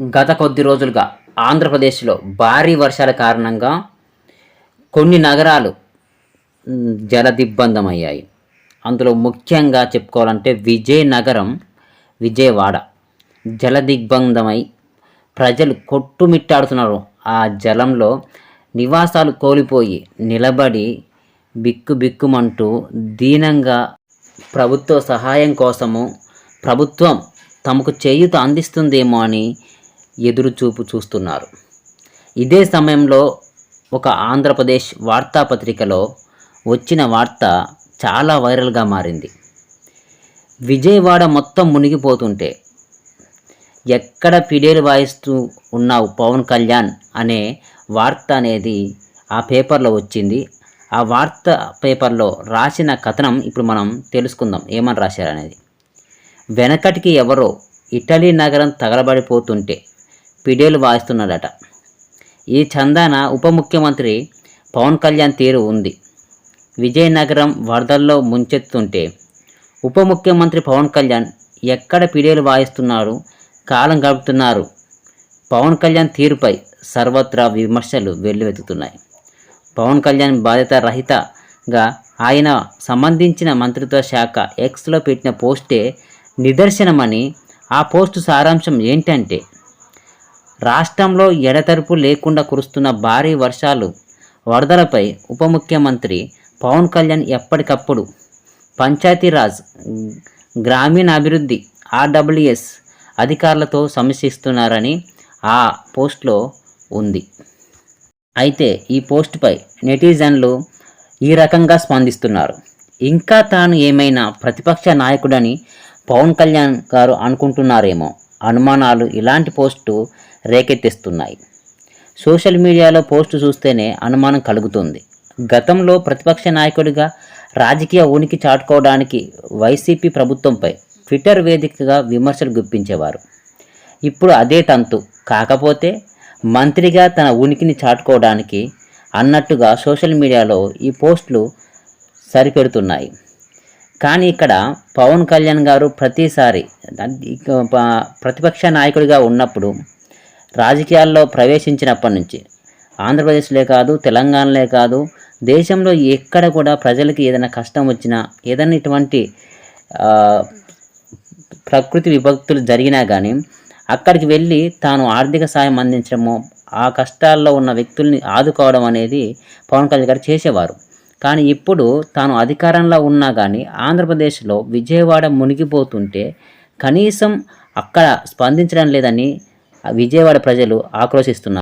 గత కొద్ది రోజులుగా ఆంధ్రప్రదేశ్లో భారీ వర్షాల కారణంగా కొన్ని నగరాలు జలదిబ్బందం జలదిగ్బంధమయ్యాయి అందులో ముఖ్యంగా చెప్పుకోవాలంటే విజయనగరం విజయవాడ జలదిగ్బంధమై ప్రజలు కొట్టుమిట్టాడుతున్నారు. ఆ జలంలో నివాసాలు కోల్పోయి నిలబడి బిక్కు బిక్కుమంటూ దీనంగా ప్రభుత్వ సహాయం కోసము ప్రభుత్వం తమకు చేయూత అందిస్తుందేమో అని ఎదురుచూపు చూస్తున్నారు. ఇదే సమయంలో ఒక ఆంధ్రప్రదేశ్ వార్తాపత్రికలో వచ్చిన వార్త చాలా వైరల్గా మారింది. విజయవాడ మొత్తం మునిగిపోతుంటే ఎక్కడ పిడేలు వాయిస్తూ ఉన్నావు పవన్ కళ్యాణ్ అనే వార్త అనేది ఆ పేపర్లో వచ్చింది. ఆ వార్త పేపర్లో రాసిన కథనం ఇప్పుడు మనం తెలుసుకుందాం. ఏమని రాశారనేది? వెనకటికి ఎవరో ఇటలీ నగరం తగలబడిపోతుంటే పిడేలు వాయిస్తున్నాడట ఈ చందాన ఉప ముఖ్యమంత్రి పవన్ కళ్యాణ్ తీరు ఉంది. విజయనగరం వరదల్లో ముంచెత్తుంటే ఉప ముఖ్యమంత్రి పవన్ కళ్యాణ్ ఎక్కడ పిడేలు వాయిస్తున్నారు కాలం గడుపుతున్నారు? పవన్ కళ్యాణ్ తీరుపై సర్వత్రా విమర్శలు వెల్లువెత్తుతున్నాయి. పవన్ కళ్యాణ్ బాధ్యత రహితగా ఆయన సంబంధించిన మంత్రిత్వ శాఖ ఎక్స్లో పెట్టిన పోస్టే నిదర్శనమని ఆ పోస్టు సారాంశం ఏంటంటే రాష్ట్రంలో ఎడతెరపు లేకుండా కురుస్తున్న భారీ వర్షాలు వరదలపై ఉప ముఖ్యమంత్రి పవన్ కళ్యాణ్ ఎప్పటికప్పుడు పంచాయతీరాజ్ గ్రామీణాభివృద్ధి ఆర్డబ్ల్యూఎస్ అధికారులతో సమీక్షిస్తున్నారని ఆ పోస్ట్లో ఉంది. అయితే ఈ పోస్టుపై నెటిజన్లు ఈ రకంగా స్పందిస్తున్నారు. ఇంకా తాను ఏమైనా ప్రతిపక్ష నాయకుడని పవన్ కళ్యాణ్ గారు అనుకుంటున్నారేమో. అనుమానాలు ఇలాంటి పోస్టు రేకెత్తిస్తున్నాయి. సోషల్ మీడియాలో పోస్టు చూస్తేనే అనుమానం కలుగుతుంది. గతంలో ప్రతిపక్ష నాయకుడిగా రాజకీయ ఉనికి చాటుకోవడానికి వైసీపీ ప్రభుత్వంపై ట్విట్టర్ వేదికగా విమర్శలు గుప్పించేవారు. ఇప్పుడు అదే తంతు. కాకపోతే మంత్రిగా తన ఉనికిని చాటుకోవడానికి అన్నట్టుగా సోషల్ మీడియాలో ఈ పోస్టులు సరిపెడుతున్నాయి. కానీ ఇక్కడ పవన్ కళ్యాణ్ గారు ప్రతిసారి ప్రతిపక్ష నాయకుడిగా ఉన్నప్పుడు రాజకీయాల్లో ప్రవేశించినప్పటి నుంచి ఆంధ్రప్రదేశ్లే కాదు తెలంగాణలే కాదు దేశంలో ఎక్కడ కూడా ప్రజలకి ఏదైనా కష్టం వచ్చినా ఏదైనా ఇటువంటి ప్రకృతి విభక్తులు జరిగినా కానీ అక్కడికి వెళ్ళి తాను ఆర్థిక సాయం అందించడము ఆ కష్టాల్లో ఉన్న వ్యక్తుల్ని ఆదుకోవడం అనేది పవన్ కళ్యాణ్ గారు చేసేవారు. కానీ ఇప్పుడు తాను అధికారంలో ఉన్నా కానీ ఆంధ్రప్రదేశ్లో విజయవాడ మునిగిపోతుంటే కనీసం అక్కడ స్పందించడం లేదని విజయవాడ ప్రజలు ఆక్రోశిస్తున్నారు.